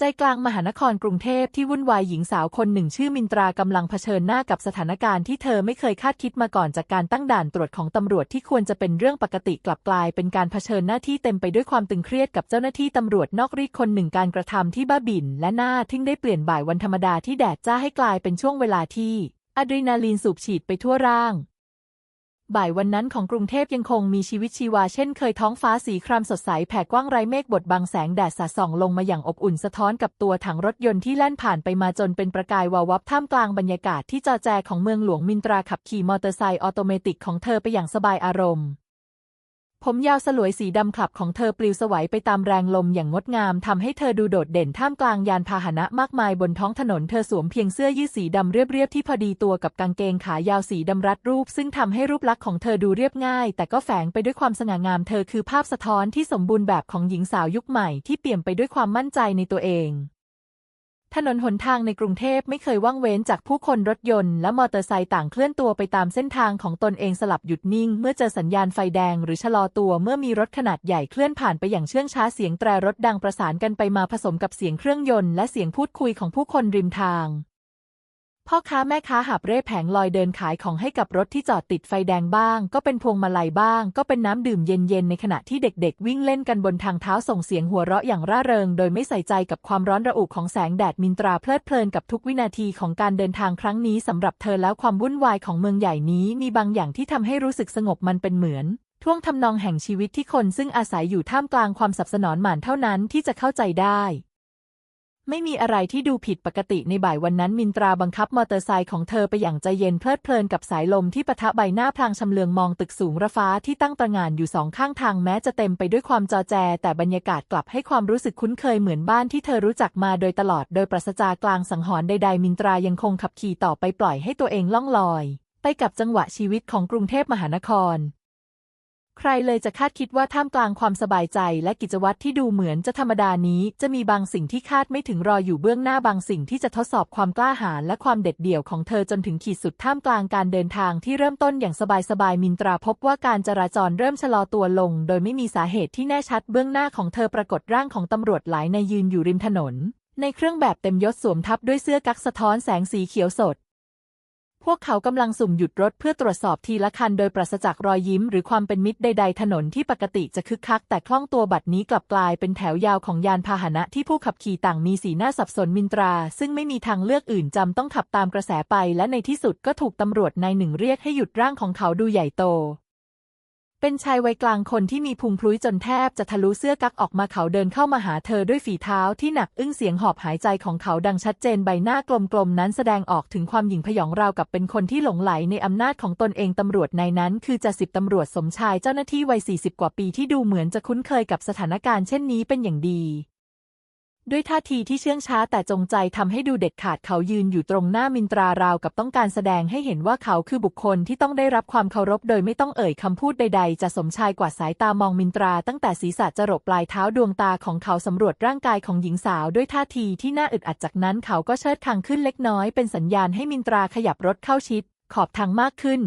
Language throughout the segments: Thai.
ใจกลางมหานครกรุงเทพที่วุ่นวายหญิงสาวคนหนึ่งชื่อมินตรากำลังเผชิญหน้ากับสถานการณ์ที่เธอไม่เคยคาดคิดมาก่อนจากการตั้งด่านตรวจของตำรวจที่ควรจะเป็นเรื่องปกติกลับกลายเป็นการเผชิญหน้าที่เต็มไปด้วยความตึงเครียดกับเจ้าหน้าที่ตำรวจนอกรีดคนหนึ่งการกระทำที่บ้าบิ่นและหน้าทิ้งได้เปลี่ยนบ่ายวันธรรมดาที่แดดจ้าให้กลายเป็นช่วงเวลาที่อะดรีนาลีนสูบฉีดไปทั่วร่าง บ่ายวันนั้นของกรุงเทพยังคงมีชีวิตชีวาเช่นเคยท้องฟ้าสีครามสดใสแผ่กว้างไร้เมฆบดบังแสงแดดสาดส่องลงมาอย่างอบอุ่นสะท้อนกับตัวถังรถยนต์ที่แล่นผ่านไปมาจนเป็นประกายวาววับท่ามกลางบรรยากาศที่จอแจของเมืองหลวงมินตราขับขี่มอเตอร์ไซค์ออโตเมติกของเธอไปอย่างสบายอารมณ์ ผมยาวสลวยสีดำคลับของเธอปลิวสวัยไปตามแรงลมอย่างงดงามทำให้เธอดูโดดเด่นท่ามกลางยานพาหนะมากมายบนท้องถนนเธอสวมเพียงเสื้อยืดสีดำเรียบๆที่พอดีตัวกับกางเกงขายาวสีดำรัดรูป ซึ่งทำให้รูปลักษณ์ของเธอดูเรียบง่าย แต่ก็แฝงไปด้วยความสง่างามเธอคือภาพสะท้อนที่สมบูรณ์แบบของหญิงสาวยุคใหม่ที่เปี่ยมไปด้วยความมั่นใจในตัวเอง ถนนหนทางในกรุงเทพไม่เคยว่างเว้นจากผู้คนรถยนต์และมอเตอร์ไซค์ต่างเคลื่อนตัวไปตามเส้นทางของตนเองสลับหยุดนิ่ง เมื่อเจอสัญญาณไฟแดงหรือชะลอตัวเมื่อมีรถขนาดใหญ่เคลื่อนผ่านไปอย่างเชื่องช้าเสียงแตรรถดังประสานกันไปมาผสมกับเสียงเครื่องยนต์และเสียงพูดคุยของผู้คนริมทาง พ่อค้าแม่ค้าหับเร่แผงลอยเดินขายของให้กับรถที่จอดติดไฟแดงบ้าง ก็เป็นพวงมาลัยบ้าง ก็เป็นน้ำดื่มเย็นๆ ในขณะที่เด็กๆ วิ่งเล่นกันบนทางเท้าส่งเสียงหัวเราะอย่างร่าเริง โดยไม่ใส่ใจกับความร้อนระอุของแสงแดดมินตราเพลิดเพลินกับทุกวินาทีของการเดินทางครั้งนี้สำหรับเธอแล้วความวุ่นวายของเมืองใหญ่นี้มีบางอย่างที่ทำให้รู้สึกสงบมันเป็นเหมือนท่วงทำนองแห่งชีวิตที่คนซึ่งอาศัยอยู่ท่ามกลางความสับสนอนหมานเท่านั้นที่จะเข้าใจได้ ไม่มีอะไรที่ดูผิดปกติในบ่ายวันนั้นมินตราบังคับมอเตอร์ไซค์ของเธอไปอย่างใจเย็นเพลิดเพลินกับสายลมที่ปะทะใบหน้าพลางชำเลืองมองตึกสูงระฟ้าที่ตั้งตระหง่านอยู่สองข้างทางแม้จะเต็มไปด้วยความจอแจ แต่บรรยากาศกลับให้ความรู้สึกคุ้นเคยเหมือนบ้านที่เธอรู้จักมาโดยตลอด โดยปราศจากกลางสังหรณ์ใดๆมินตรายังคงขับขี่ต่อไปปล่อยให้ตัวเองล่องลอย ไปกับจังหวะชีวิตของกรุงเทพมหานคร ใครเลยจะคาดคิดว่าท่ามกลางความสบายใจและกิจวัตรที่ดูเหมือนจะธรรมดานี้ จะมีบางสิ่งที่คาดไม่ถึงรออยู่เบื้องหน้าบางสิ่งที่จะทดสอบความกล้าหาญและความเด็ดเดี่ยวของเธอจนถึงขีดสุดท่ามกลางการเดินทางที่เริ่มต้นอย่างสบายๆมินตราพบว่าการจราจรเริ่มชะลอตัวลง โดยไม่มีสาเหตุที่แน่ชัดเบื้องหน้าของเธอปรากฏร่างของตำรวจหลายนายยืนอยู่ริมถนน ในเครื่องแบบเต็มยศสวมทับด้วยเสื้อกั๊กสะท้อนแสงสีเขียวสด พวกเขากำลังสุ่มหยุดรถเพื่อตรวจสอบทีละคันโดยปราศจากรอยยิ้มหรือความเป็นมิตรใดๆ ถนนที่ปกติจะคึกคัก แต่คล่องตัวบัดนี้กลับกลายเป็นแถวยาวของยานพาหนะที่ผู้ขับขี่ต่างมีสีหน้าสับสนมินตรา ซึ่งไม่มีทางเลือกอื่นจำต้องขับตามกระแสไป และในที่สุดก็ถูกตำรวจนายหนึ่งเรียกให้หยุดร่างของเขาดูใหญ่โต เป็นชายวัยกลางคนที่มีพุงพลุยจนแทบจะทะลุเสื้อกั๊กออกมาเขาเดินเข้ามาหาเธอด้วยฝีเท้าที่หนักอึ้งเสียงหอบหายใจของเขาดังชัดเจนใบหน้ากลมๆนั้นแสดงออกถึงความหยิ่งผยองราวกับเป็นคนที่หลงไหลในอำนาจของตนเองตำรวจนายนั้น คือจ่าสิบตำรวจสมชายเจ้าหน้าที่วัย40 กว่าปีที่ดูเหมือนจะคุ้นเคยกับสถานการณ์เช่นนี้เป็นอย่างดี ด้วยท่าทีที่เชื่องช้าแต่จงใจทำให้ดูเด็ดขาดเขายืนอยู่ตรงหน้ามินตราราวกับต้องการแสดงให้เห็นว่าเขาคือบุคคลที่ต้องได้รับความเคารพโดยไม่ต้องเอ่ยคำพูดใด ๆ จะสมชายกว่าสายตามองมินตราตั้งแต่ศีรษะจรดปลายเท้าดวงตาของเขาสำรวจร่างกายของหญิงสาวด้วยท่าทีที่น่าอึดอัดจากนั้นเขาก็เชิดคางขึ้นเล็กน้อยเป็นสัญญาณให้มินตราขยับรถเข้าชิด ขอบทางมากขึ้น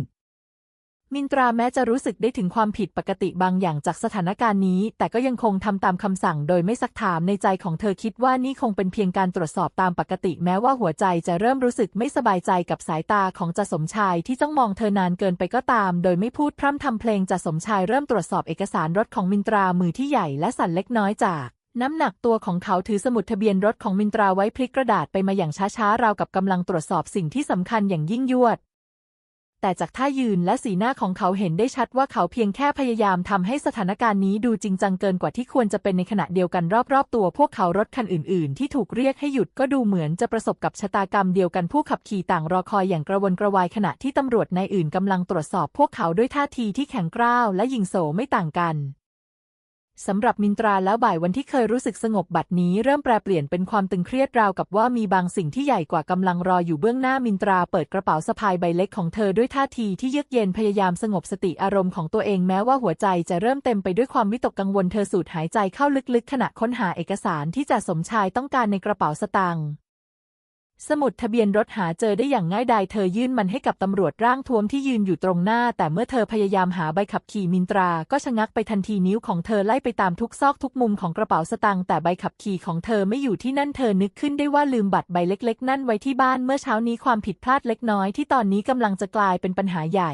มินตราแม้จะรู้สึกได้ถึงความผิดปกติบางอย่างจากสถานการณ์นี้ แต่ก็ยังคงทำตามคำสั่งโดยไม่ซักถามในใจของเธอคิดว่านี่คงเป็นเพียงการตรวจสอบตามปกติ แม้ว่าหัวใจจะเริ่มรู้สึกไม่สบายใจกับสายตาของจ่าสมชายที่จ้องมองเธอนานเกินไปก็ตาม โดยไม่พูดพร่ำทำเพลงจ่าสมชายเริ่มตรวจสอบเอกสารรถของมินตรามือที่ใหญ่และสั่นเล็กน้อยจากน้ำหนักตัวของเขาถือสมุดทะเบียนรถของมินตราไว้พลิกกระดาษไปมาอย่างช้าๆ ราวกับกำลังตรวจสอบสิ่งที่สำคัญอย่างยิ่งยวด แต่จากท่ายืนและสีหน้าของเขาเห็นได้ชัดว่าเขาเพียงแค่พยายามทำให้สถานการณ์นี้ดูจริงจังเกินกว่าที่ควรจะเป็นในขณะเดียวกันรอบๆ ตัว พวกเขารถคันอื่นๆ ที่ถูกเรียกให้หยุดก็ดูเหมือนจะประสบกับชะตากรรมเดียวกันผู้ขับขี่ต่างรอคอยอย่างกระวนกระวายขณะที่ตำรวจนายอื่นกำลังตรวจสอบ พวกเขาด้วยท่าทีที่แข็งกร้าวและยิงโสไม่ต่างกัน สำหรับมินตราแล้วบ่ายวันที่เคยรู้สึกสงบบัดนี้เริ่มแปรเปลี่ยนเป็นความตึงเครียดราวกับว่ามีบางสิ่งที่ใหญ่กว่ากำลังรออยู่เบื้องหน้ามินตราเปิดกระเป๋าสะพายใบเล็กของเธอด้วยท่าทีที่เยือกเย็นพยายามสงบสติอารมณ์ของตัวเองแม้ว่าหัวใจจะเริ่มเต็มไปด้วยความวิตกกังวลเธอสูดหายใจเข้าลึกๆ ขณะค้นหาเอกสารที่จ่าสมชายต้องการในกระเป๋าสตางค์ สมุดทะเบียนรถหาเจอได้อย่างง่ายดายเธอยื่นมันให้กับตำรวจร่างท้วมที่ยืนอยู่ตรงหน้า แต่เมื่อเธอพยายามหาใบขับขี่มินตรา ก็ชะงักไปทันทีนิ้วของเธอไล่ไปตามทุกซอกทุกมุมของกระเป๋าสตางค์แต่ใบขับขี่ของเธอไม่อยู่ที่นั่นเธอนึกขึ้นได้ว่าลืมบัตรใบเล็ก ๆ นั่นไว้ที่บ้านเมื่อเช้านี้ความผิดพลาดเล็กน้อยที่ตอนนี้กำลังจะกลายเป็นปัญหาใหญ่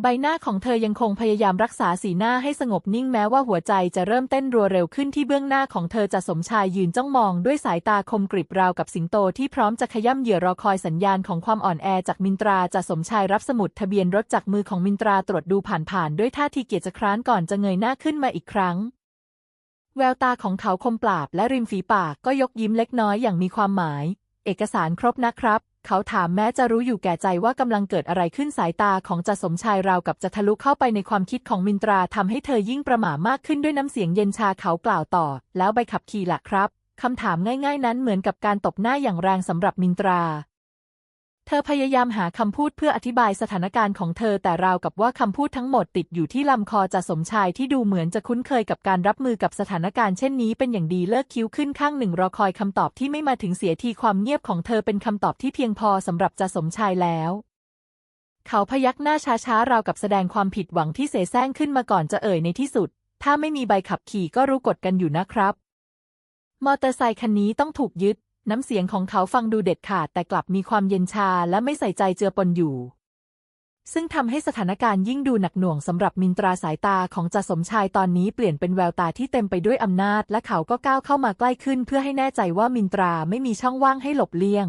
ใบหน้าของเธอยังคงพยายามรักษาสีหน้าให้สงบนิ่งแม้ว่าหัวใจจะเริ่มเต้นรัวเร็วขึ้นที่เบื้องหน้าของเธอจะสมชายยืนจ้องมองด้วยสายตาคมกริบราวกับสิงโตที่พร้อมจะขย่ำเหยื่อรอคอยสัญญาณของความอ่อนแอจากมินตราจะสมชายรับสมุดทะเบียนรถจากมือของมินตราตรวจดูผ่านๆด้วยท่าทีเกียจคร้านก่อนจะเงยหน้าขึ้นมาอีกครั้ง แววตาของเขาคมปราบและริมฝีปากก็ยกยิ้มเล็กน้อยอย่างมีความหมาย เอกสารครบนะครับ เขาถามแม้จะรู้อยู่แก่ใจว่ากำลังเกิดอะไรขึ้นสายตาของจ่าสมชายราวกับจะทะลุเข้าไปในความคิดของมินตราทำให้เธอยิ่งประหม่ามากขึ้นด้วยน้ำเสียงเย็นชาเขากล่าวต่อ แล้วใบขับขี่ล่ะครับคำถามง่ายๆ นั้นเหมือนกับการตบหน้าอย่างแรงสำหรับมินตรา ธอพยายามหาคำพูดเพื่ออธิบายสถานการณ์ของเธอแต่ราวกับว่าคำพูดทั้งหมดติดอยู่ที่ลำคอจ่าสมชายที่ดูเหมือนจะคุ้นเคยกับการรับมือกับสถานการณ์เช่นนี้เป็นอย่างดีเลิกคิ้วขึ้นข้างหนึ่งรอคอยคำตอบที่ไม่มาถึงเสียทีความเงียบของเธอเป็นคำตอบที่เพียงพอสำหรับจ่าสมชายแล้ว เขาพยักหน้าช้าๆราวกับแสดงความผิดหวังที่เสแสร้งขึ้นมาก่อนจะเอ่ยในที่สุด ถ้าไม่มีใบขับขี่ก็รู้กฎกันอยู่นะครับ มอเตอร์ไซคันนี้ต้องถูกยึด น้ำเสียงของเขาฟังดูเด็ดขาดแต่กลับมีความเย็นชาและไม่ใส่ใจเจือปนอยู่ ซึ่งทำให้สถานการณ์ยิ่งดูหนักหน่วงสำหรับมินตราสายตาของจ่าสมชายตอนนี้เปลี่ยนเป็นแววตาที่เต็มไปด้วยอำนาจ และเขาก็ก้าวเข้ามาใกล้ขึ้นเพื่อให้แน่ใจว่ามินตราไม่มีช่องว่างให้หลบเลี่ยง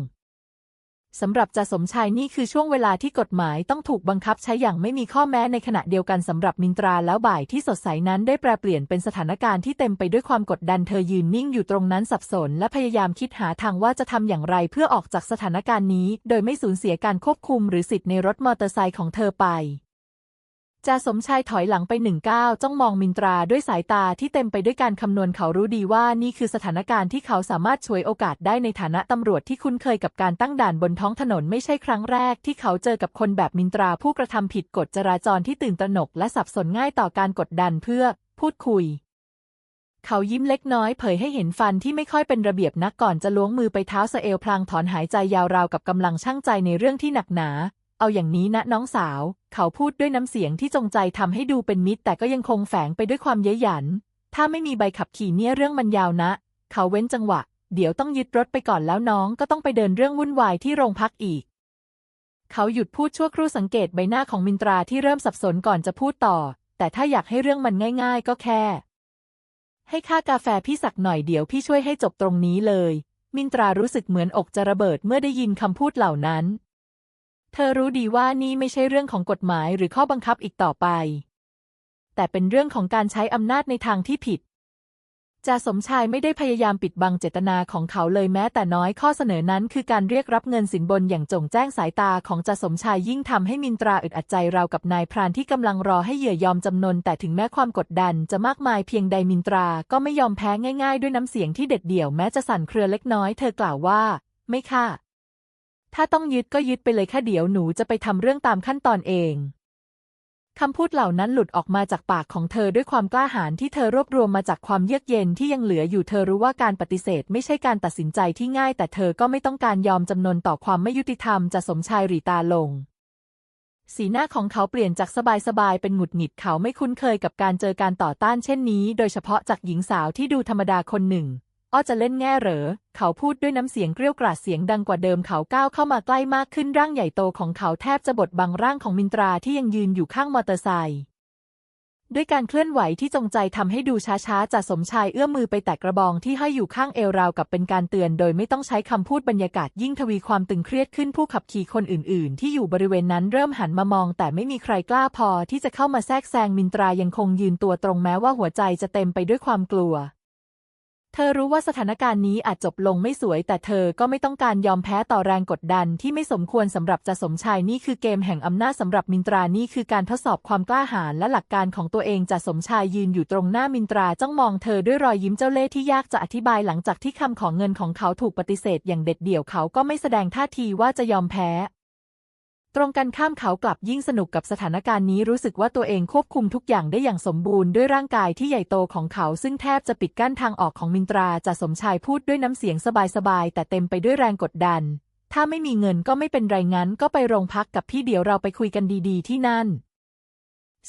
สำหรับจ่าสมชายนี่คือช่วงเวลาที่กฎหมายต้องถูกบังคับใช้อย่างไม่มีข้อแม้ในขณะเดียวกันสำหรับมินตราแล้วบ่ายที่สดใสนั้นได้แปลเปลี่ยนเป็นสถานการณ์ที่เต็มไปด้วยความกดดันเธอยืนนิ่งอยู่ตรงนั้นสับสน และพยายามคิดหาทางว่าจะทำอย่างไรเพื่อออกจากสถานการณ์นี้ โดยไม่สูญเสียการควบคุมหรือสิทธิ์ในรถมอเตอร์ไซค์ของเธอไป จ่าสมชายถอยหลังไปหนึ่งก้าวจ้องมองมินตราด้วยสายตาที่เต็มไปด้วยการคำนวณเขารู้ดีว่านี่คือสถานการณ์ที่เขาสามารถฉวยโอกาสได้ในฐานะตำรวจที่คุ้นเคยกับการตั้งด่านบนท้องถนนไม่ใช่ครั้งแรกที่เขาเจอกับคนแบบมินตราผู้กระทำผิดกฎจราจรที่ตื่นตระหนกและสับสนง่ายต่อการกดดันเพื่อ พูดคุย เขายิ้มเล็กน้อยเผยให้เห็นฟันที่ไม่ค่อยเป็นระเบียบนักก่อนจะล้วงมือไปเท้าสเอวพลางถอนหายใจยาวราวกับกำลังชั่งใจในเรื่องที่หนักหนา เอาอย่างนี้นะน้องสาว เขาพูดด้วยน้ำเสียงที่จงใจทำให้ดูเป็นมิตร แต่ก็ยังคงแฝงไปด้วยความเย้ยหยัน ถ้าไม่มีใบขับขี่เนี่ยเรื่องมันยาวนะ เขาเว้นจังหวะ เดี๋ยวต้องยึดรถไปก่อนแล้วน้องก็ต้องไปเดินเรื่องวุ่นวายที่โรงพักอีก เขาหยุดพูดชั่วครู่สังเกตใบหน้าของมินตราที่เริ่มสับสนก่อนจะพูดต่อ แต่ถ้าอยากให้เรื่องมันง่าย ๆ ก็แค่ ให้ค่ากาแฟพี่สักหน่อยเดี๋ยวพี่ช่วยให้จบตรงนี้เลย มินตรารู้สึกเหมือนอกจะระเบิดเมื่อได้ยินคำพูดเหล่านั้น เธอรู้ดีว่านี่ไม่ใช่เรื่องของกฎหมายหรือข้อบังคับอีกต่อไป แต่เป็นเรื่องของการใช้อำนาจในทางที่ผิดจ่าสมชายไม่ได้พยายามปิดบังเจตนาของเขาเลยแม้แต่น้อยข้อเสนอนั้นคือการเรียกรับเงินสินบนอย่างจงแจ้งสายตาของจ่าสมชายยิ่งทำให้มินตราอึดอัดใจราวกับนายพรานที่กำลังรอให้เหยื่อยอมจำนน แต่ถึงแม้ความกดดันจะมากมายเพียงใดมินตราก็ไม่ยอมแพ้ง่าย ๆ ด้วยน้ำเสียงที่เด็ดเดี่ยวแม้จะสั่นเครือเล็กน้อยเธอกล่าวว่า ไม่ค่ะ ถ้าต้องยึดก็ยึดไปเลยค่ะเดี๋ยวหนูจะไปทำเรื่องตามขั้นตอนเองคำพูดเหล่านั้นหลุดออกมาจากปากของเธอด้วยความกล้าหาญที่เธอรวบรวมมาจากความเยือกเย็นที่ยังเหลืออยู่เธอรู้ว่าการปฏิเสธไม่ใช่การตัดสินใจที่ง่าย แต่เธอก็ไม่ต้องการยอมจำนนต่อความไม่ยุติธรรมจะสมชายหรีตาลง สีหน้าของเขาเปลี่ยนจากสบายๆเป็นหงุดหงิดเขาไม่คุ้นเคยกับการเจอการต่อต้านเช่นนี้ โดยเฉพาะจากหญิงสาวที่ดูธรรมดาคนหนึ่ง อ้อจะเล่นแง่เหรอ เขาพูดด้วยน้ำเสียงเกรี้ยวกราดเสียงดังกว่าเดิมเขาก้าวเข้ามาใกล้มากขึ้นร่างใหญ่โตของเขาแทบจะบดบังร่างของมินตราที่ยังยืนอยู่ข้างมอเตอร์ไซค์ด้วยการเคลื่อนไหวที่จงใจทำให้ดูช้าๆจ่าสมชายเอื้อมมือไปแตะกระบองที่ห้อยอยู่ข้างเอวราวกับเป็นการเตือน โดยไม่ต้องใช้คำพูดบรรยากาศยิ่งทวีความตึงเครียดขึ้นผู้ขับขี่คนอื่นๆ ที่อยู่บริเวณนั้นเริ่มหันมามอง แต่ไม่มีใครกล้าพอที่จะเข้ามาแทรกแซงมินตรายังคงยืนตัวตรงแม้ว่าหัวใจจะเต็มไปด้วยความกลัว เธอรู้ว่าสถานการณ์นี้อาจจบลงไม่สวย แต่เธอก็ไม่ต้องการยอมแพ้ต่อแรงกดดันที่ไม่สมควรสำหรับจะสมชายนี่คือเกมแห่งอำนาจสำหรับมินตรานี่คือการทดสอบความกล้าหาญและหลักการของตัวเองจะสมชายยืนอยู่ตรงหน้ามินตราจ้องมองเธอด้วยรอยยิ้มเจ้าเล่ห์ที่ยากจะอธิบายหลังจากที่คำของเงินของเขาถูกปฏิเสธอย่างเด็ดเดี่ยวเขาก็ไม่แสดงท่าทีว่าจะยอมแพ้ ตรงกันข้ามเขากลับยิ่งสนุกกับสถานการณ์นี้รู้สึกว่าตัวเองควบคุมทุกอย่างได้อย่างสมบูรณ์ด้วยร่างกายที่ใหญ่โตของเขา ซึ่งแทบจะปิดกั้นทางออกของมินตราจะสมชายพูดด้วยน้ำเสียงสบายๆ แต่เต็มไปด้วยแรงกดดัน ถ้าไม่มีเงินก็ไม่เป็นไรงั้นก็ไปโรงพักกับพี่เดี๋ยวเราไปคุยกันดีๆ ที่นั่น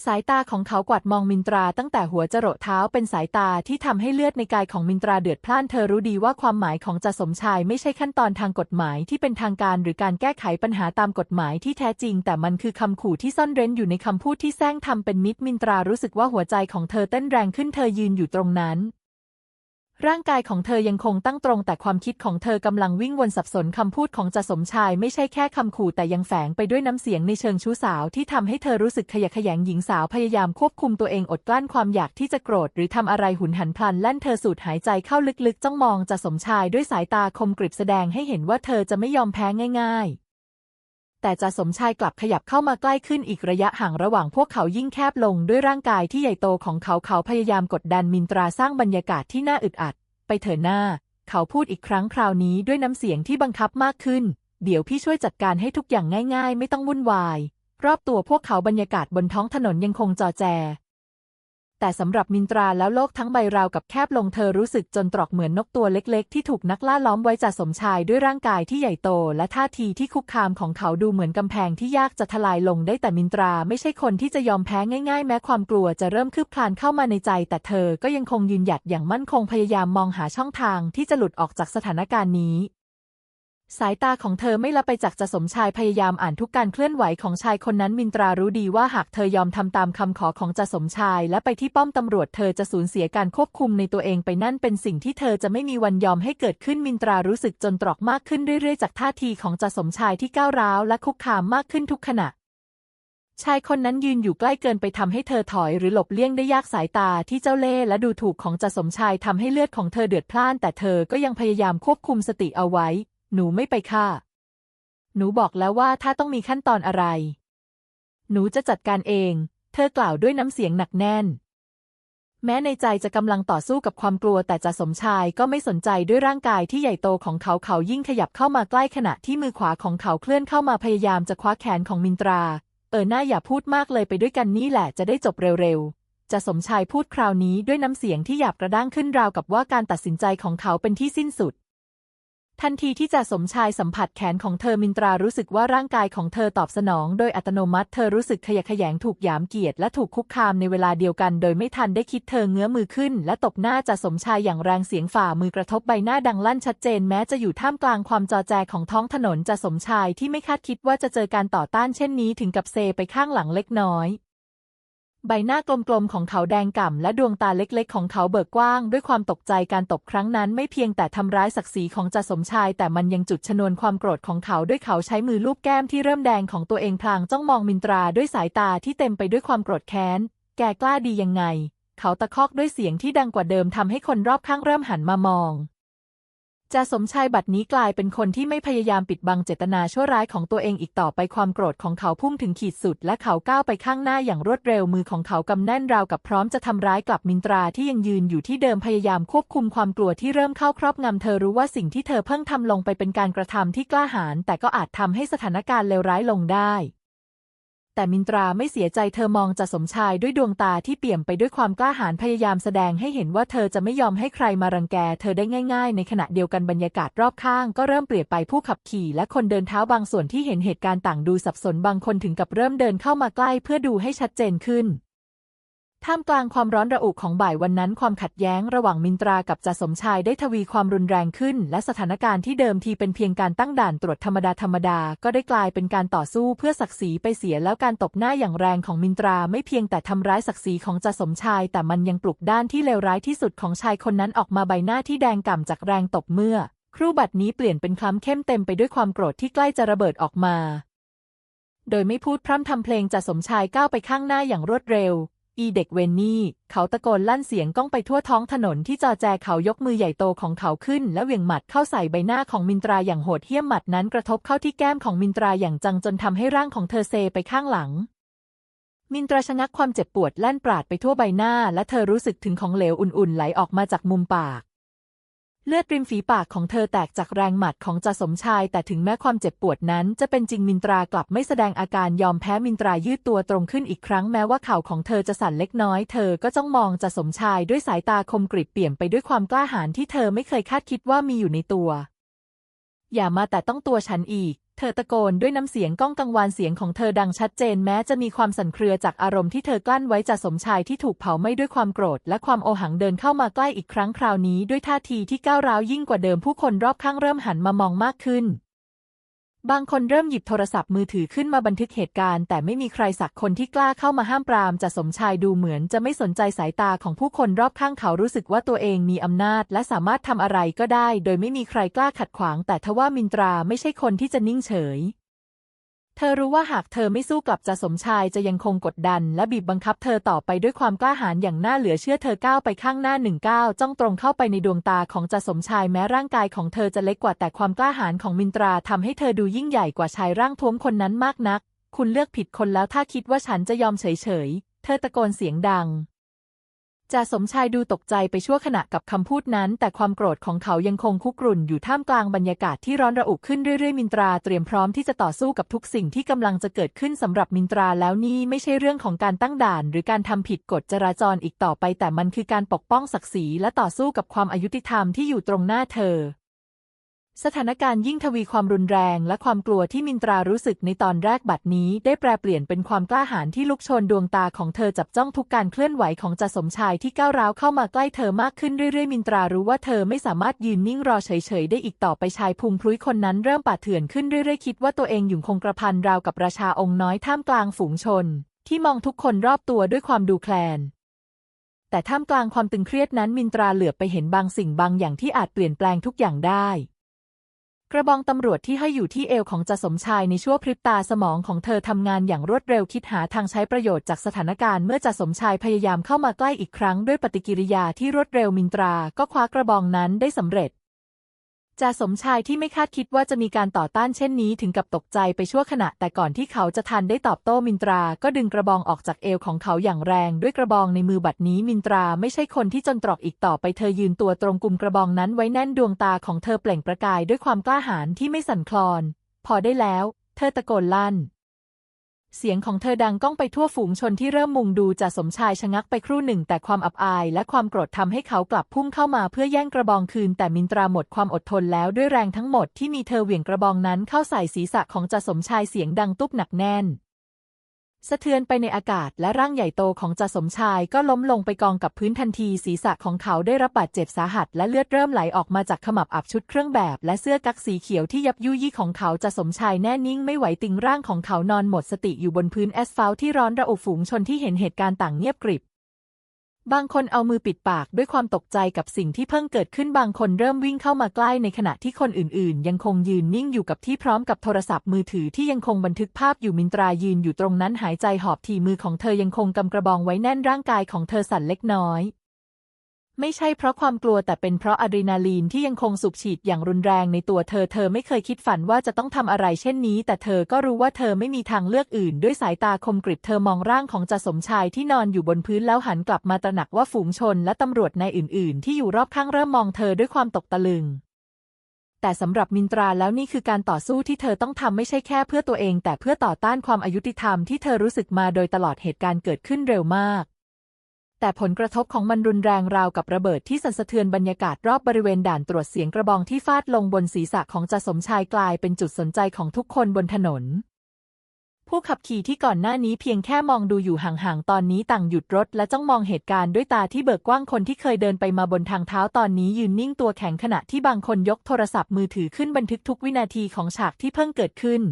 สายตาของเขากวาดมองมินตราตั้งแต่หัวจรดเท้าเป็นสายตาที่ทำให้เลือดในกายของมินตราเดือดพล่านเธอรู้ดีว่าความหมายของจ่าสมชายไม่ใช่ขั้นตอนทางกฎหมายที่เป็นทางการหรือการแก้ไขปัญหาตามกฎหมายที่แท้จริง แต่มันคือคำขู่ที่ซ่อนเร้นอยู่ในคำพูดที่แซงทำเป็นมิตรมินตรารู้สึกว่าหัวใจของเธอเต้นแรงขึ้นเธอยืนอยู่ตรงนั้น ร่างกายของเธอยังคงตั้งตรงแต่ความคิดของเธอกำลังวิ่งวนสับสนคำพูดของจ่าสมชายไม่ใช่แค่คำขู่แต่ยังแฝงไปด้วยน้ำเสียงในเชิงชู้สาวที่ทำให้เธอรู้สึกขยะแขยงหญิงสาวพยายามควบคุมตัวเองอดกลั้นความอยากที่จะโกรธหรือทำอะไรหุนหันพลันแล่นเธอสูดหายใจเข้าลึกๆจ้องมองจ่าสมชายด้วยสายตาคมกริบแสดงให้เห็นว่าเธอจะไม่ยอมแพ้ง่าย ๆ แต่จ่าสมชายกลับขยับเข้ามาใกล้ขึ้นอีกระยะห่างระหว่างพวกเขายิ่งแคบลงด้วยร่างกายที่ใหญ่โตของเขาเขาพยายามกดดันมินตราสร้างบรรยากาศที่น่าอึดอัด ไปเถอะหน้า เขาพูดอีกครั้งคราวนี้ด้วยน้ำเสียงที่บังคับมากขึ้น เดี๋ยวพี่ช่วยจัดการให้ทุกอย่างง่าย ๆ ไม่ต้องวุ่นวาย รอบตัวพวกเขาบรรยากาศบนท้องถนนยังคงจอแจ แต่สำหรับมินตราแล้วโลกทั้งใบราวกับแคบลงเธอรู้สึกจนตรอกเหมือนนกตัวเล็ก ๆ ที่ถูกนักล่าล้อมไว้จ่าสมชายด้วยร่างกายที่ใหญ่โต และท่าทีที่คุกคามของเขาดูเหมือนกำแพงที่ยากจะทลายลงได้แต่มินตราไม่ใช่คนที่จะยอมแพ้ง่าย ๆ แม้ความกลัวจะเริ่มคืบคลานเข้ามาในใจ แต่เธอก็ยังคงยืนหยัดอย่างมั่นคงพยายามมองหาช่องทางที่จะหลุดออกจากสถานการณ์นี้ สายตาของเธอไม่ละไปจากจะสมชายพยายามอ่านทุกการเคลื่อนไหวของชายคนนั้นมินตรารู้ดีว่าหากเธอยอมทำตามคำขอของจะสมชาย และไปที่ป้อมตำรวจเธอจะสูญเสียการควบคุมในตัวเองไปนั่นเป็นสิ่งที่เธอจะไม่มีวันยอมให้เกิดขึ้นมินตรารู้สึกจนตรอกมากขึ้นเรื่อยๆ จากท่าทีของจะสมชายที่ก้าวร้าวและคุกคามมากขึ้นทุกขณะชายคนนั้นยืนอยู่ใกล้เกินไปทำให้เธอถอยหรือหลบเลี่ยงได้ยากสายตาที่เจ้าเล่และดูถูกของจะสมชายทำให้เลือดของเธอเดือดพล่าน แต่เธอก็ยังพยายามควบคุมสติเอาไว้ หนูไม่ไปฆ่า หนูบอกแล้วว่าถ้าต้องมีขั้นตอนอะไร หนูจะจัดการเอง เธอกล่าวด้วยน้ำเสียงหนักแน่น แม้ในใจจะกำลังต่อสู้กับความกลัวแต่จะสมชายก็ไม่สนใจด้วยร่างกายที่ใหญ่โตของเขาเขายิ่งขยับเข้ามาใกล้ขณะที่มือขวาของเขาเคลื่อนเข้ามาพยายามจะคว้าแขนของมินตรา เออหน้าอย่าพูดมากเลยไปด้วยกันนี่แหละจะได้จบเร็วๆจะสมชายพูดคราวนี้ด้วยน้ำเสียงที่หยาบกระด้างขึ้นราวกับว่าการตัดสินใจของเขาเป็นที่สิ้นสุด ทันทีที่จ่าสมชายสัมผัสแขนของเธอมินตรารู้สึกว่าร่างกายของเธอตอบสนอง โดยอัตโนมัติเธอรู้สึกขยะแขยงถูกหยามเกียรติและถูกคุกคามในเวลาเดียวกัน โดยไม่ทันได้คิดเธอเงื้อมือขึ้น และตบหน้าจ่าสมชายอย่างแรงเสียงฝ่ามือกระทบใบหน้าดังลั่นชัดเจนแม้จะอยู่ท่ามกลางความจอแจของท้องถนนจ่าสมชายที่ไม่คาดคิดว่าจะเจอการต่อต้านเช่นนี้ถึงกับเซไปข้างหลังเล็กน้อย ใบหน้ากลมๆของเขาแดงก่ำและดวงตาเล็กๆ ของเขาเบิกกว้าง ด้วยความตกใจการตบครั้งนั้นไม่เพียงแต่ทำร้ายศักดิ์ศรีของจ่าสมชาย แต่มันยังจุดชนวนความโกรธของเขาด้วยเขาใช้มือลูบแก้มที่เริ่มแดงของตัวเองพลางจ้องมองมินตราด้วยสายตาที่เต็มไปด้วยความโกรธแค้น แกกล้าดียังไง เขาตะคอกด้วยเสียงที่ดังกว่าเดิมทำให้คนรอบข้างเริ่มหันมามอง จ่าสมชายบัดนี้กลายเป็นคนที่ไม่พยายามปิดบังเจตนาชั่วร้ายของตัวเองอีกต่อไปความโกรธของเขาพุ่งถึงขีดสุด และเขาก้าวไปข้างหน้าอย่างรวดเร็วมือของเขากำแน่นราวกับพร้อมจะทำร้ายกลับมินตราที่ยังยืนอยู่ที่เดิมพยายามควบคุมความกลัวที่เริ่มเข้าครอบงำเธอรู้ว่าสิ่งที่เธอเพิ่งทำลงไปเป็นการกระทำที่กล้าหาญแต่ก็อาจทำให้สถานการณ์เลวร้ายลงได้ แต่มินตราไม่เสียใจเธอมองจะสมชายด้วยดวงตาที่เปี่ยมไปด้วยความกล้าหาญพยายามแสดงให้เห็นว่าเธอจะไม่ยอมให้ใครมารังแกเธอได้ง่าย ๆ ในขณะเดียวกันบรรยากาศรอบข้างก็เริ่มเปลี่ยนไปผู้ขับขี่และคนเดินเท้าบางส่วนที่เห็นเหตุการณ์ต่างดูสับสนบางคนถึงกับเริ่มเดินเข้ามาใกล้เพื่อดูให้ชัดเจนขึ้น ท่ามกลางความร้อนระอุของบ่ายวันนั้นความขัดแย้งระหว่างมินตรากับจ่าสมชายได้ทวีความรุนแรงขึ้น และสถานการณ์ที่เดิมทีเป็นเพียงการตั้งด่านตรวจธรรมดาธรรมดาก็ได้กลายเป็นการต่อสู้เพื่อศักดิ์ศรีไปเสียแล้วการตบหน้าอย่างแรงของมินตราไม่เพียงแต่ทำร้ายศักดิ์ศรีของจ่าสมชาย แต่มันยังปลุกด้านที่เลวร้ายที่สุดของชายคนนั้นออกมาใบหน้าที่แดงก่ำจากแรงตบเมื่อ ครู่บัดนี้เปลี่ยนเป็นคล้ำเข้มเต็มไปด้วยความโกรธที่ใกล้จะระเบิดออกมา โดยไม่พูดพร่ำทำเพลงจ่าสมชายก้าวไปข้างหน้าอย่างรวดเร็ว อีเด็กเวนนี่ เขาตะโกนลั่นเสียงก้องไปทั่วท้องถนนที่จอแจเขายกมือใหญ่โตของเขาขึ้น และเหวี่ยงหมัดเข้าใส่ใบหน้าของมินตราอย่างโหดเหี้ยมหมัดนั้นกระทบเข้าที่แก้มของมินตราอย่างจังจนทำให้ร่างของเธอเซไปข้างหลัง มินตราชะงักความเจ็บปวดแล่นปราดไปทั่วใบหน้า และเธอรู้สึกถึงของเหลวอุ่นๆไหลออกมาจากมุมปาก เลือดริมฝีปากของเธอแตกจากแรงหมัดของจ่าสมชาย แต่ถึงแม้ความเจ็บปวดนั้น จะเป็นจริงมินตรากลับไม่แสดงอาการยอมแพ้มินตรายืดตัวตรงขึ้นอีกครั้งแม้ว่าเข่าของเธอจะสั่นเล็กน้อย เธอก็จ้องมองจ่าสมชายด้วยสายตาคมกริบเปี่ยมไปด้วยความกล้าหาญที่เธอไม่เคยคาดคิดว่ามีอยู่ในตัว อย่ามาแต่ต้องตัวฉันอีก เธอตะโกนด้วยน้ำเสียงก้องกังวานเสียงของเธอดังชัดเจนแม้จะมีความสั่นเครือจากอารมณ์ที่เธอกลั้นไว้จากสมชายที่ถูกเผาไหม้ด้วยความโกรธ และความโอหังเดินเข้ามาใกล้อีกครั้งคราวนี้ด้วยท่าทีที่ก้าวร้าวยิ่งกว่าเดิมผู้คนรอบข้างเริ่มหันมามองมากขึ้น บางคนเริ่มหยิบโทรศัพท์มือถือขึ้นมาบันทึกเหตุการณ์ แต่ไม่มีใครสักคนที่กล้าเข้ามาห้ามปรามจะสมชายดูเหมือนจะไม่สนใจสายตาของผู้คนรอบข้างเขารู้สึกว่าตัวเองมีอำนาจ และสามารถทำอะไรก็ได้ โดยไม่มีใครกล้าขัดขวาง แต่ทว่ามินตราไม่ใช่คนที่จะนิ่งเฉย เธอรู้ว่าหากเธอไม่สู้กลับจะสมชายจะยังคงกดดัน และบีบบังคับเธอต่อไปด้วยความกล้าหาญอย่างน่าเหลือเชื่อเธอก้าวไปข้างหน้าหนึ่งก้าวจ้องตรงเข้าไปในดวงตาของจ่าสมชายแม้ร่างกายของเธอจะเล็กกว่าแต่ความกล้าหาญของมินตราทำให้เธอดูยิ่งใหญ่กว่าชายร่างท้วมคนนั้นมากนัก คุณเลือกผิดคนแล้วถ้าคิดว่าฉันจะยอมเฉยๆเธอตะโกนเสียงดัง จ่าสมชายดูตกใจไปชั่วขณะกับคำพูดนั้น แต่ความโกรธของเขายังคงคุกรุ่นอยู่ท่ามกลางบรรยากาศที่ร้อนระอุขึ้นเรื่อยๆ มินตราเตรียมพร้อมที่จะต่อสู้กับทุกสิ่งที่กำลังจะเกิดขึ้นสำหรับมินตราแล้วนี่ไม่ใช่เรื่องของการตั้งด่าน หรือการทำผิดกฎจราจรอีกต่อไป แต่มันคือการปกป้องศักดิ์ศรีและต่อสู้กับความอายุติธรรมที่อยู่ตรงหน้าเธอ สถานการณ์ยิ่งทวีความรุนแรงและความกลัวที่มินตรารู้สึกในตอนแรกบัดนี้ ได้แปรเปลี่ยนเป็นความกล้าหาญที่ลุกโชนดวงตาของเธอจับจ้องทุกการเคลื่อนไหวของจ่าสมชายที่ก้าวร้าวเข้ามาใกล้เธอมากขึ้นเรื่อยๆ มินตรารู้ว่าเธอไม่สามารถยืนนิ่งรอเฉยๆ ได้อีกต่อไปชายพุงพลุยคนนั้นเริ่มป่าดเถื่อนขึ้นเรื่อยๆคิดว่าตัวเองอยู่คงกระพันราวกับราชาองค์น้อยท่ามกลางฝูงชน ที่มองทุกคนรอบตัวด้วยความดูแคลนแต่ท่ามกลางความตึงเครียดนั้นมินตราเหลือบไปเห็นบางสิ่งบางอย่างที่อาจเปลี่ยนแปลงทุกอย่างได้ กระบองตำรวจที่ให้อยู่ที่เอวของจ่าสมชายในชั่วพริบตาสมองของเธอทำงานอย่างรวดเร็วคิดหาทางใช้ประโยชน์จากสถานการณ์เมื่อจ่าสมชายพยายามเข้ามาใกล้อีกครั้งด้วยปฏิกิริยาที่รวดเร็วมินตรา ก็คว้ากระบองนั้นได้สำเร็จ จ่าสมชายที่ไม่คาดคิดว่าจะมีการต่อต้านเช่นนี้ถึงกับตกใจไปชั่วขณะ แต่ก่อนที่เขาจะทันได้ตอบโต้มินตรา ก็ดึงกระบองออกจากเอวของเขาอย่างแรง ด้วยกระบองในมือบัดนี้มินตราไม่ใช่คนที่จนตรอกอีกต่อไปเธอยืนตัวตรงกุมกระบองนั้นไว้แน่นดวงตาของเธอเปล่งประกายด้วยความกล้าหาญที่ไม่สั่นคลอน พอได้แล้ว เธอตะโกนลั่น เสียงของเธอดังก้องไปทั่วฝูงชนที่เริ่มมุงดูจ่าสมชายชะงักไปครู่หนึ่ง แต่ความอับอายและความโกรธทำให้เขากลับพุ่งเข้ามาเพื่อแย่งกระบองคืน แต่มินตราหมดความอดทนแล้วด้วยแรงทั้งหมดที่มีเธอเหวี่ยงกระบองนั้นเข้าใส่ศีรษะของจ่าสมชายเสียงดังตุ๊บหนักแน่น สะเทือนไปในอากาศและร่างใหญ่โตของจ่าสมชายก็ล้มลงไปกองกับพื้นทันทีศีรษะของเขาได้รับบาดเจ็บสาหัส และเลือดเริ่มไหลออกมาจากขมับอับชุดเครื่องแบบ และเสื้อกั๊กสีเขียวที่ยับยุยี่ของเขาจ่าสมชายแน่นิ่งไม่ไหวติงร่างของเขานอนหมดสติอยู่บนพื้นแอสฟัลต์ที่ร้อนระอุฝูงชนที่เห็นเหตุการณ์ต่างเงียบกริบ บางคนเอามือปิดปากด้วยความตกใจกับสิ่งที่เพิ่งเกิดขึ้นบางคนเริ่มวิ่งเข้ามาใกล้ในขณะที่คนอื่นๆ ยังคงยืนนิ่งอยู่กับที่พร้อมกับโทรศัพท์มือถือที่ยังคงบันทึกภาพอยู่มินตรายืนอยู่ตรงนั้นหายใจหอบทีมือของเธอยังคงกำกระบองไว้แน่นร่างกายของเธอสั่นเล็กน้อย ไม่ใช่เพราะความกลัวแต่เป็นเพราะอะดรีนาลีนที่ยังคงสูบฉีดอย่างรุนแรงในตัวเธอ เธอไม่เคยคิดฝันว่าจะต้องทำอะไรเช่นนี้ แต่เธอก็รู้ว่าเธอไม่มีทางเลือกอื่น ด้วยสายตาคมกริบเธอมองร่างของจ่าสมชายที่นอนอยู่บนพื้นแล้วหันกลับมาตระหนักว่าฝูงชนและตำรวจนายอื่น ๆ ที่อยู่รอบข้างเริ่มมองเธอด้วยความตกตะลึงแต่สำหรับมินตราแล้วนี่คือการต่อสู้ที่เธอต้องทำไม่ใช่แค่เพื่อตัวเอง แต่เพื่อต่อต้านความอายุติธรรมที่เธอรู้สึกมาโดยตลอดเหตุการณ์เกิดขึ้นเร็วมาก แต่ผลกระทบของมันรุนแรงราวกับระเบิดที่สั่นสะเทือนบรรยากาศรอบบริเวณด่านตรวจเสียงกระบองที่ฟาดลงบนศีรษะของจ่าสมชายกลายเป็นจุดสนใจของทุกคนบนถนน ผู้ขับขี่ที่ก่อนหน้านี้เพียงแค่มองดูอยู่ห่างๆ ตอนนี้ต่างหยุดรถและจ้องมองเหตุการณ์ด้วยตาที่เบิกกว้างคนที่เคยเดินไปมาบนทางเท้าตอนนี้ยืนนิ่งตัวแข็งขณะที่บางคนยกโทรศัพท์มือถือขึ้นบันทึกทุกวินาทีของฉากที่เพิ่งเกิดขึ้น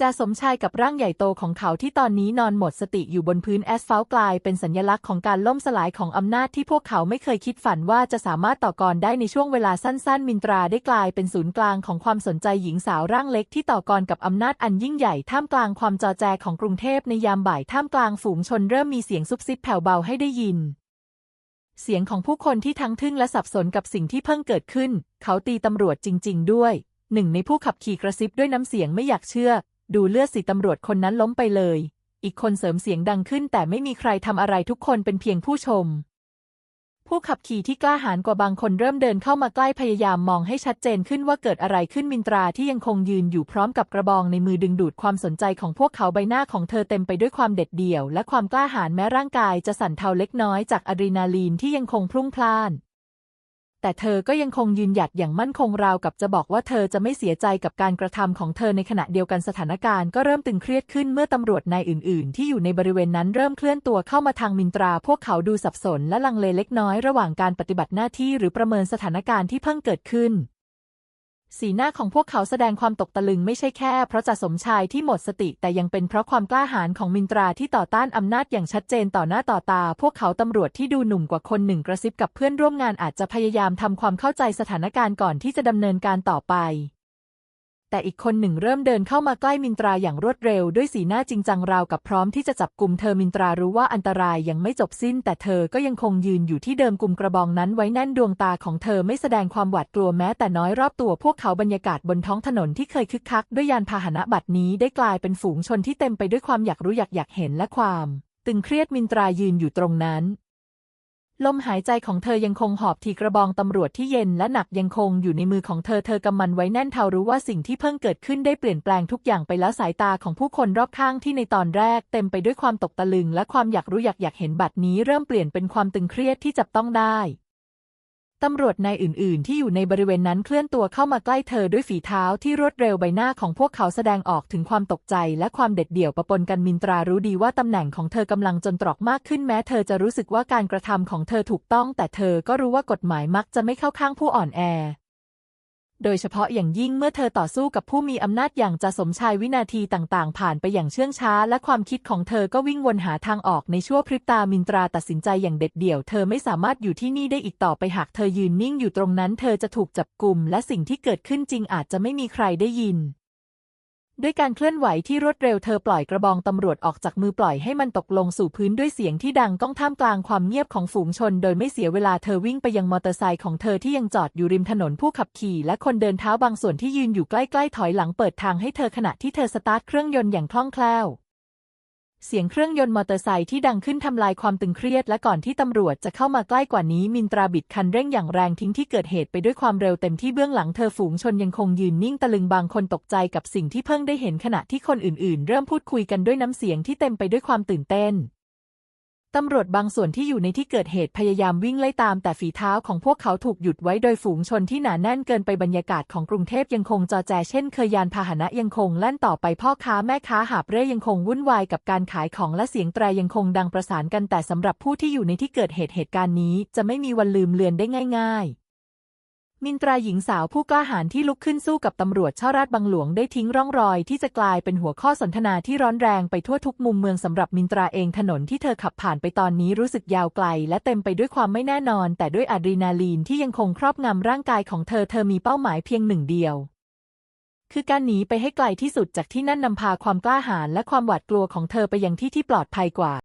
จ่าสมชายกับร่างใหญ่โตของเขาที่ตอนนี้นอนหมดสติอยู่บนพื้นแอสฟัลต์กลายเป็นสัญลักษณ์ของการล่มสลายของอำนาจที่พวกเขาไม่เคยคิดฝันว่าจะสามารถต่อกรได้ในช่วงเวลาสั้นๆ มินตราได้กลายเป็นศูนย์กลางของความสนใจหญิงสาวร่างเล็กที่ต่อกรกับอำนาจอันยิ่งใหญ่ท่ามกลางความจอแจของกรุงเทพในยามบ่ายท่ามกลางฝูงชนเริ่มมีเสียงซุบซิบแผ่วเบาให้ได้ยินเสียงของผู้คนที่ทั้งทึ่งและสับสนกับสิ่งที่เพิ่งเกิดขึ้น เขาตีตำรวจจริง ๆ ด้วย หนึ่งในผู้ขับขี่กระซิบด้วยน้ำเสียงไม่อยากเชื่อ ดูเลือดสิตำรวจคนนั้นล้มไปเลย อีกคนเสริมเสียงดังขึ้น แต่ไม่มีใครทำอะไรทุกคนเป็นเพียงผู้ชม ผู้ขับขี่ที่กล้าหาญกว่าบางคนเริ่มเดินเข้ามาใกล้พยายามมองให้ชัดเจนขึ้นว่าเกิดอะไรขึ้นมินตราที่ยังคงยืนอยู่พร้อมกับกระบองในมือดึงดูดความสนใจของพวกเขาใบหน้าของเธอเต็มไปด้วยความเด็ดเดี่ยว และความกล้าหาญแม้ร่างกายจะสั่นเทาเล็กน้อยจากอะดรีนาลีนที่ยังคงพรุ่งพล่าน แต่เธอก็ยังคงยืนหยัดอย่างมั่นคงราวกับจะบอกว่าเธอจะไม่เสียใจกับการกระทำของเธอในขณะเดียวกันสถานการณ์ก็เริ่มตึงเครียดขึ้นเมื่อตำรวจนายอื่น ๆ ที่อยู่ในบริเวณนั้นเริ่มเคลื่อนตัวเข้ามาทางมินตรา พวกเขาดูสับสนและลังเลเล็กน้อยระหว่างการปฏิบัติหน้าที่หรือประเมินสถานการณ์ที่เพิ่งเกิดขึ้น สีหน้าของพวกเขาแสดงความตกตะลึงไม่ใช่แค่ เพราะจ่าสมชายที่หมดสติแต่ยังเป็นเพราะความกล้าหาญของมินตราที่ต่อต้านอำนาจอย่างชัดเจนต่อหน้าต่อตา พวกเขาตำรวจที่ดูหนุ่มกว่าคนหนึ่งกระซิบกับเพื่อนร่วมงานอาจจะพยายามทำความเข้าใจสถานการณ์ก่อนที่จะดำเนินการต่อไป แต่อีกคนหนึ่งเริ่มเดินเข้ามาใกล้มินตราอย่างรวดเร็วด้วยสีหน้าจริงจังราวกับพร้อมที่จะจับกลุ่มเธอมินตรารู้ว่าอันตรายยังไม่จบสิ้น แต่เธอก็ยังคงยืนอยู่ที่เดิมกลุ่มกระบองนั้นไว้แน่นดวงตาของเธอไม่แสดงความหวาดกลัวแม้แต่น้อยรอบตัวพวกเขาบรรยากาศบนท้องถนนที่เคยคึกคักด้วยยานพาหนะบัดนี้ได้กลายเป็นฝูงชนที่เต็มไปด้วยความอยากรู้อยากอยากเห็นและความ ตึงเครียดมินตรายืนอยู่ตรงนั้น ลมหายใจของเธอยังคงหอบทีกระบองตำรวจที่เย็นและหนักยังคงอยู่ในมือของเธอเธอกำมันไว้แน่นเทารู้ว่าสิ่งที่เพิ่งเกิดขึ้นได้เปลี่ยนแปลงทุกอย่างไปแล้วสายตาของผู้คนรอบข้างที่ในตอนแรกเต็มไปด้วยความตกตะลึงและความอยากรู้อยากอยากเห็นบัดนี้เริ่มเปลี่ยนเป็นความตึงเครียดที่จับต้องได้ ตำรวจนายอื่น ๆ ที่อยู่ในบริเวณนั้นเคลื่อนตัวเข้ามาใกล้เธอด้วยฝีเท้าที่รวดเร็วใบหน้าของพวกเขาแสดงออกถึงความตกใจและความเด็ดเดี่ยวปะปนกันมินตรารู้ดีว่าตำแหน่งของเธอกำลังจนตรอกมากขึ้นแม้เธอจะรู้สึกว่าการกระทำของเธอถูกต้อง แต่เธอก็รู้ว่ากฎหมายมักจะไม่เข้าข้างผู้อ่อนแอ โดยเฉพาะอย่างยิ่งเมื่อเธอต่อสู้กับผู้มีอำนาจอย่างจะสมชายวินาทีต่างๆ ผ่านไปอย่างเชื่องช้า และความคิดของเธอก็วิ่งวนหาทางออกในชั่วพริบตามินตราตัดสินใจอย่างเด็ดเดี่ยว เธอไม่สามารถอยู่ที่นี่ได้อีกต่อไปหากเธอยืนนิ่งอยู่ตรงนั้น เธอจะถูกจับกลุ่มและสิ่งที่เกิดขึ้นจริงอาจจะไม่มีใครได้ยิน ด้วยการเคลื่อนไหวที่รวดเร็วเธอปล่อยกระบองตำรวจออกจากมือปล่อยให้มันตกลงสู่พื้นด้วยเสียงที่ดังก้องท่ามกลางความเงียบของฝูงชน โดยไม่เสียเวลาเธอวิ่งไปยังมอเตอร์ไซค์ของเธอที่ยังจอดอยู่ริมถนนผู้ขับขี่ และคนเดินเท้าบางส่วนที่ยืนอยู่ใกล้ๆถอยหลังเปิดทางให้เธอขณะที่เธอสตาร์ทเครื่องยนต์อย่างคล่องแคล่ว เสียงเครื่องยนต์มอเตอร์ไซค์ที่ดังขึ้นทำลายความตึงเครียด และก่อนที่ตำรวจจะเข้ามาใกล้กว่านี้ มินตราบิดคันเร่งอย่างแรงทิ้งที่เกิดเหตุไปด้วยความเร็วเต็มที่เบื้องหลังเธอฝูงชนยังคงยืนนิ่งตะลึงบางคนตกใจกับสิ่งที่เพิ่งได้เห็นขณะที่คนอื่นๆ เริ่มพูดคุยกันด้วยน้ำเสียงที่เต็มไปด้วยความตื่นเต้น ตำรวจบางส่วนที่อยู่ในที่เกิดเหตุพยายามวิ่งไล่ตามแต่ฝีเท้าของพวกเขาถูกหยุดไว้โดยฝูงชนที่หนาแน่นเกินไปบรรยากาศของกรุงเทพยังคงจอแจเช่นเคยยานพาหนะยังคงแล่นต่อไปพ่อค้าแม่ค้าหาบเร่ยังคงวุ่นวายกับการขายของและเสียงแตรยังคงดังประสานกันแต่สำหรับผู้ที่อยู่ในที่เกิดเหตุเหตุการณ์นี้ จะไม่มีวันลืมเลือนได้ง่าย ๆ มินตราหญิงสาวผู้กล้าหาญที่ลุกขึ้นสู้กับตำรวจช่อราชบังหลวงได้ทิ้งร่องรอยที่จะกลายเป็นหัวข้อสนทนาที่ร้อนแรงไปทั่วทุกมุมเมืองสำหรับมินตราเองถนนที่เธอขับผ่านไปตอนนี้รู้สึกยาวไกล และเต็มไปด้วยความไม่แน่นอน แต่ด้วยอะดรีนาลีนที่ยังคงครอบงำร่างกายของเธอเธอมีเป้าหมายเพียงหนึ่งเดียว คือการหนีไปให้ไกลที่สุดจากที่นั่นนำพาความกล้าหาญและความหวาดกลัวของเธอไปยังที่ที่ปลอดภัยกว่า